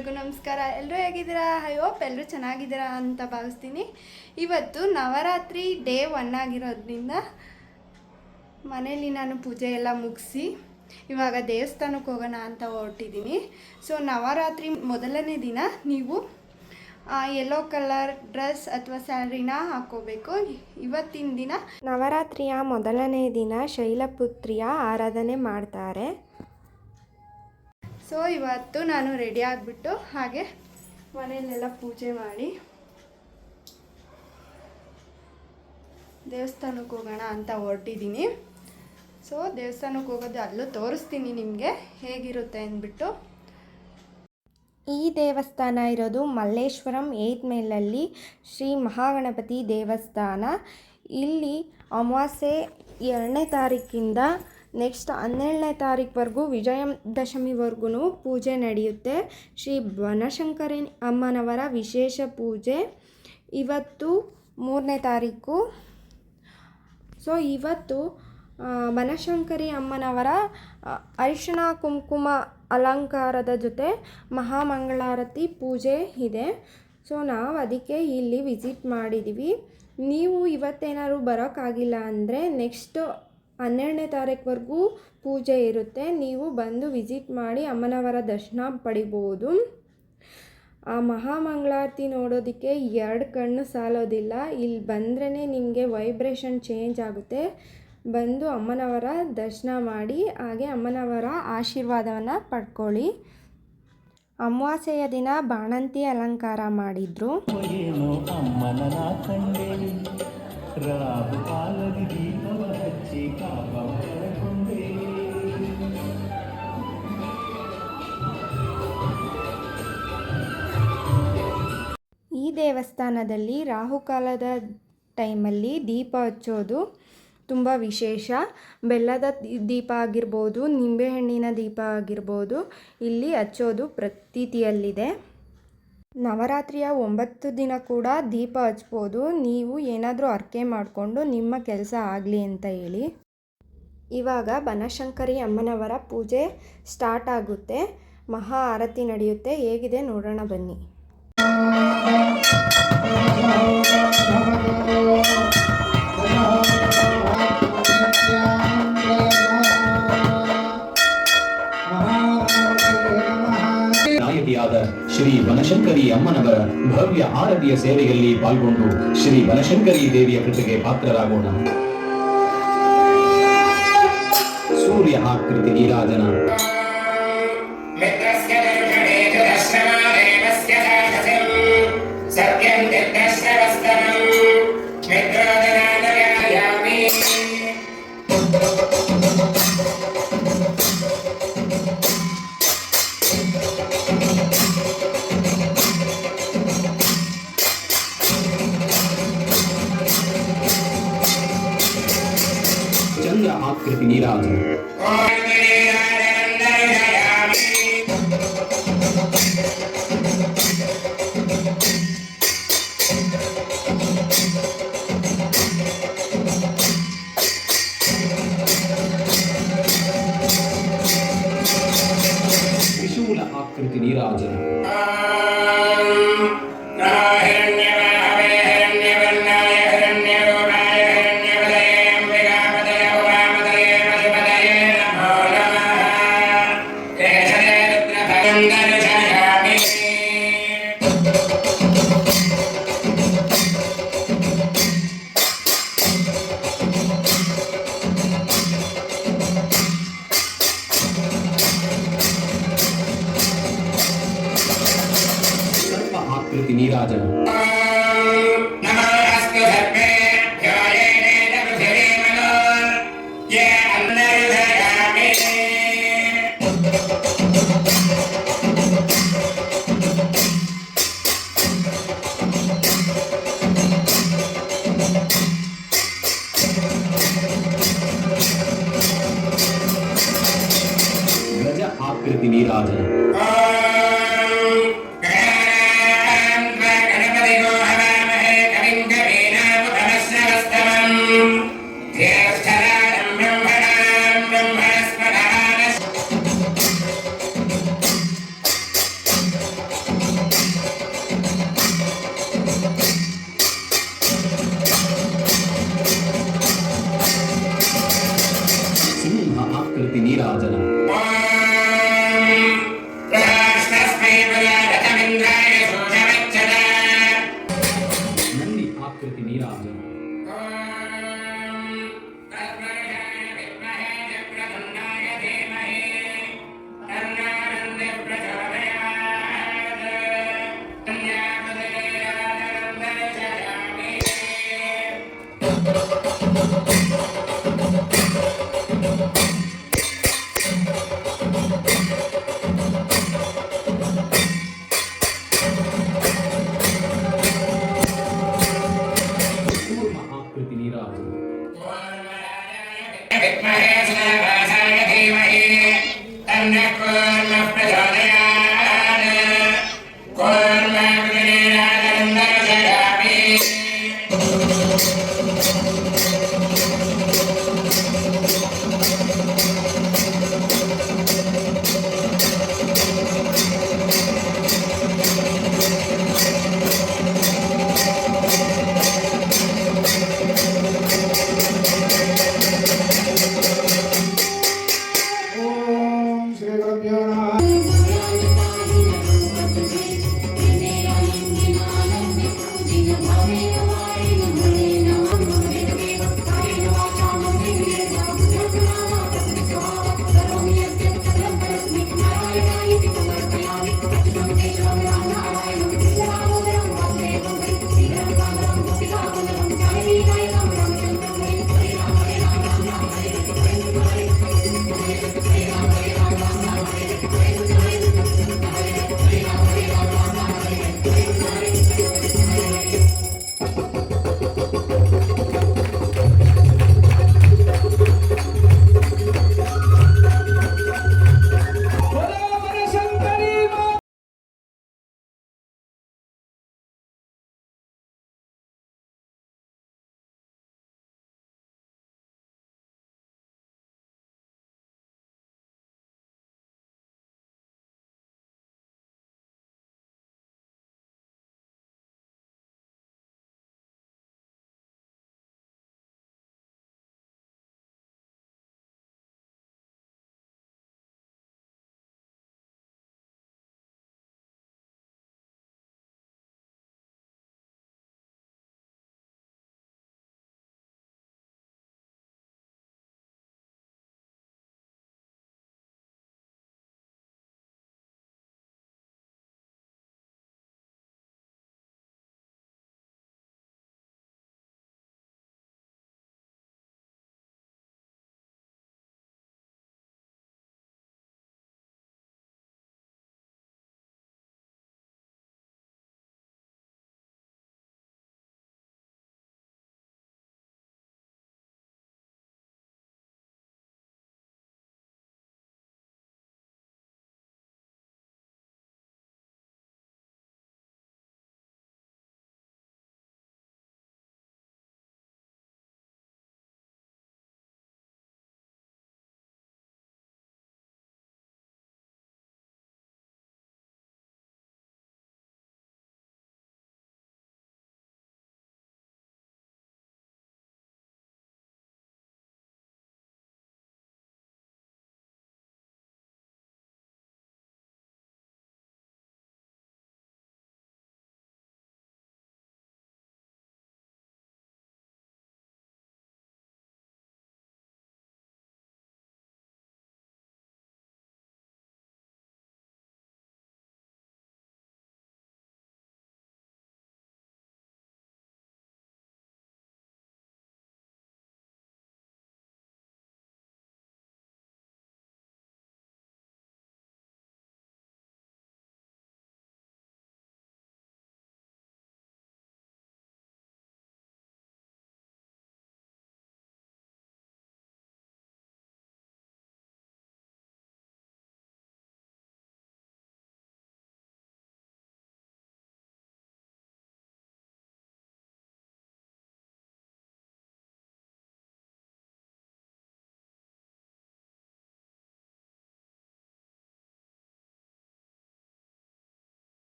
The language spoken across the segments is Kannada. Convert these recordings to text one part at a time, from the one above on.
ಎಲ್ರಿಗೂ ನಮಸ್ಕಾರ. ಎಲ್ಲರೂ ಹೇಗಿದ್ದೀರಾ? ಐ ಹೋಪ್ ಎಲ್ಲರೂ ಚೆನ್ನಾಗಿದ್ದೀರಾ ಅಂತ ಭಾವಿಸ್ತೀನಿ. ಇವತ್ತು ನವರಾತ್ರಿ ಡೇ ಒನ್ ಆಗಿರೋದ್ರಿಂದ ಮನೇಲಿ ನಾನು ಪೂಜೆ ಎಲ್ಲ ಮುಗಿಸಿ ಇವಾಗ ದೇವಸ್ಥಾನಕ್ಕೆ ಹೋಗೋಣ ಅಂತ ಹೊರಟಿದ್ದೀನಿ. ಸೊ ನವರಾತ್ರಿ ಮೊದಲನೇ ದಿನ ನೀವು ಯೆಲ್ಲೋ ಕಲರ್ ಡ್ರೆಸ್ ಅಥವಾ ಸ್ಯಾರಿನ ಹಾಕೋಬೇಕು ಇವತ್ತಿನ ದಿನ ನವರಾತ್ರಿಯ ಮೊದಲನೇ ದಿನ ಶೈಲಪುತ್ರಿಯ ಆರಾಧನೆ ಮಾಡ್ತಾರೆ. ಸೊ ಇವತ್ತು ನಾನು ರೆಡಿ ಆಗಿಬಿಟ್ಟು ಹಾಗೆ ಮನೆಯಲ್ಲೆಲ್ಲ ಪೂಜೆ ಮಾಡಿ ದೇವಸ್ಥಾನಕ್ಕೆ ಹೋಗೋಣ ಅಂತ ಹೊರಟಿದ್ದೀನಿ. ಸೊ ದೇವಸ್ಥಾನಕ್ಕೆ ಹೋಗೋದು ಅಲ್ಲೂ ತೋರಿಸ್ತೀನಿ ನಿಮಗೆ ಹೇಗಿರುತ್ತೆ ಅಂದ್ಬಿಟ್ಟು. ಈ ದೇವಸ್ಥಾನ ಇರೋದು ಮಲ್ಲೇಶ್ವರಂ ಏತ್ ಮೇಲಲ್ಲಿ ಶ್ರೀ ಮಹಾಗಣಪತಿ ದೇವಸ್ಥಾನ. ಇಲ್ಲಿ ಅಮಾವಾಸ್ಯೆ ಎರಡನೇ ತಾರೀಕಿಂದ ನೆಕ್ಸ್ಟ್ ಹನ್ನೆರಡನೇ ತಾರೀಕುವರೆಗೂ ವಿಜಯದಶಮಿವರೆಗೂ ಪೂಜೆ ನಡೆಯುತ್ತೆ. ಶ್ರೀ ಬನಶಂಕರಿ ಅಮ್ಮನವರ ವಿಶೇಷ ಪೂಜೆ. ಇವತ್ತು ಮೂರನೇ ತಾರೀಕು. ಸೊ ಇವತ್ತು ಬನಶಂಕರಿ ಅಮ್ಮನವರ ಅರಿಶಿಣ ಕುಂಕುಮ ಅಲಂಕಾರದ ಜೊತೆ ಮಹಾಮಂಗಳಾರತಿ ಪೂಜೆ ಇದೆ. ಸೊ ನಾವು ಅದಕ್ಕೆ ಇಲ್ಲಿ ವಿಸಿಟ್ ಮಾಡಿದ್ದೀವಿ ನೀವು ಇವತ್ತೇನಾದ್ರು ಬರೋಕ್ಕಾಗಿಲ್ಲ ಅಂದರೆ ನೆಕ್ಸ್ಟ್ ಹನ್ನೆರಡನೇ ತಾರೀಕುವರೆಗೂ ಪೂಜೆ ಇರುತ್ತೆ. ನೀವು ಬಂದು ವಿಸಿಟ್ ಮಾಡಿ ಅಮ್ಮನವರ ದರ್ಶನ ಪಡಿಬೋದು. ಆ ಮಹಾಮಂಗಳಾರತಿ ನೋಡೋದಕ್ಕೆ ಎರಡು ಕಣ್ಣು ಸಾಲೋದಿಲ್ಲ. ಇಲ್ಲಿ ಬಂದ್ರೇ ನಿಮಗೆ ವೈಬ್ರೇಷನ್ ಚೇಂಜ್ ಆಗುತ್ತೆ. ಬಂದು ಅಮ್ಮನವರ ದರ್ಶನ ಮಾಡಿ, ಹಾಗೆ ಅಮ್ಮನವರ ಆಶೀರ್ವಾದವನ್ನು ಪಡ್ಕೊಳ್ಳಿ. ಅಮಾವಾಸ್ಯೆಯ ದಿನ ಬಾಣಂತಿ ಅಲಂಕಾರ ಮಾಡಿದ್ರು. ಅಮ್ಮನ ಈ ದೇವಸ್ಥಾನದಲ್ಲಿ ರಾಹುಕಾಲದ ಟೈಮಲ್ಲಿ ದೀಪ ಹಚ್ಚೋದು ತುಂಬ ವಿಶೇಷ. ಬೆಲ್ಲದ ದೀಪ ಆಗಿರ್ಬೋದು, ನಿಂಬೆಹಣ್ಣಿನ ದೀಪ ಆಗಿರ್ಬೋದು, ಇಲ್ಲಿ ಹಚ್ಚೋದು ಪ್ರತೀತಿಯಲ್ಲಿದೆ. ನವರಾತ್ರಿಯ ಒಂಬತ್ತು ದಿನ ಕೂಡ ದೀಪ ಹಚ್ಬೋದು. ನೀವು ಏನಾದರೂ ಅರ್ಕೆ ಮಾಡಿಕೊಂಡು ನಿಮ್ಮ ಕೆಲಸ ಆಗಲಿ ಅಂತ ಹೇಳಿ. ಇವಾಗ ಬನಶಂಕರಿ ಅಮ್ಮನವರ ಪೂಜೆ ಸ್ಟಾರ್ಟ್ ಆಗುತ್ತೆ. ಮಹಾ ಆರತಿ ನಡೆಯುತ್ತೆ. ಹೇಗಿದೆ ನೋಡೋಣ ಬನ್ನಿ. ಅಮ್ಮನವರ ಭವ್ಯ ಆರತಿಯ ಸೇವೆಯಲ್ಲಿ ಪಾಲ್ಗೊಂಡು ಶ್ರೀ ಬನಶಂಕರಿ ದೇವಿಯ ಕೃತಿಗೆ ಪಾತ್ರರಾಗೋಣ. ಸೂರ್ಯ ಆಕೃತಿ ನೀರಾಜನ. ಸರ್ಗಂ ತ್ರಿಶೂಲ ಆಕೃತಿ ನೀರಾಜನ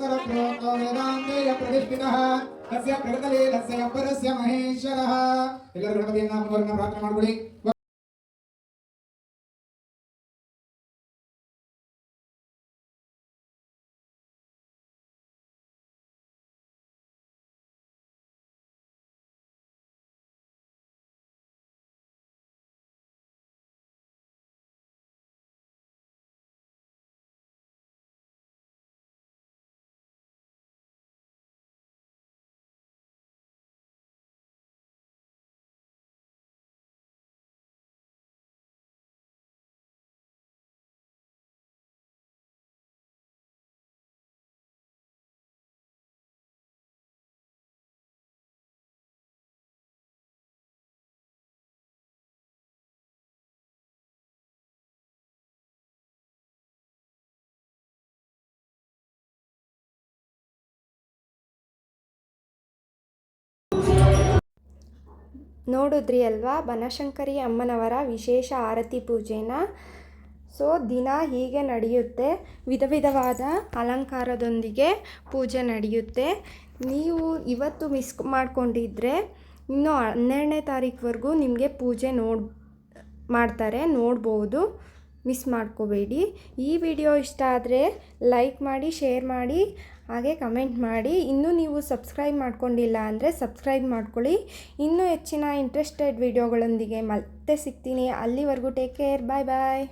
ಸರ್ವೋತ್ತೋ ವೇದಾಂತೇಯ ಪ್ರತಿಷ್ಠಿತಃ ತಸ್ಯ ಪ್ರಗತಲೀಲಸ್ಯ ಅಪರಸ್ಯ ಮಹೇಶ್ವರಃ ಎಲ್ಲರೂ ಗಣಪತಿಯನ್ನ ಮುಂದುವರೆನ ಪ್ರಾರ್ಥನೆ ಮಾಡ್ಕೊಳ್ಳಿ ನೋಡಿದ್ರಿ ಅಲ್ವಾ? ಬನಶಂಕರಿ ಅಮ್ಮನವರ ವಿಶೇಷ ಆರತಿ ಪೂಜೆನ. ಸೊ, ದಿನ ಹೀಗೆ ನಡೆಯುತ್ತೆ. ವಿಧ ವಿಧವಾದ ಅಲಂಕಾರದೊಂದಿಗೆ ಪೂಜೆ ನಡೆಯುತ್ತೆ. ನೀವು ಇವತ್ತು ಮಿಸ್ ಮಾಡಿಕೊಂಡಿದ್ರೆ ಇನ್ನು ಹನ್ನೆರಡನೇ ತಾರೀಕುವರೆಗೂ ನಿಮಗೆ ಪೂಜೆ ನೋಡ್, ಮಾಡ್ತಾರೆ, ನೋಡ್ಬೋದು. ಮಿಸ್ ಮಾಡ್ಕೋಬೇಡಿ. ಈ ವಿಡಿಯೋ ಇಷ್ಟ ಆದರೆ ಲೈಕ್ ಮಾಡಿ, ಶೇರ್ ಮಾಡಿ, ಹಾಗೆ ಕಮೆಂಟ್ ಮಾಡಿ. ಇನ್ನೂ ನೀವು ಸಬ್ಸ್ಕ್ರೈಬ್ ಮಾಡ್ಕೊಂಡಿಲ್ಲ ಅಂದರೆ ಸಬ್ಸ್ಕ್ರೈಬ್ ಮಾಡ್ಕೊಳ್ಳಿ. ಇನ್ನೂ ಹೆಚ್ಚಿನ ಇಂಟ್ರೆಸ್ಟೆಡ್ ವಿಡಿಯೋಗಳೊಂದಿಗೆ ಮತ್ತೆ ಸಿಗ್ತೀನಿ. ಅಲ್ಲಿವರೆಗೂ ಟೇಕ್ ಕೇರ್ ಬಾಯ್ ಬಾಯ್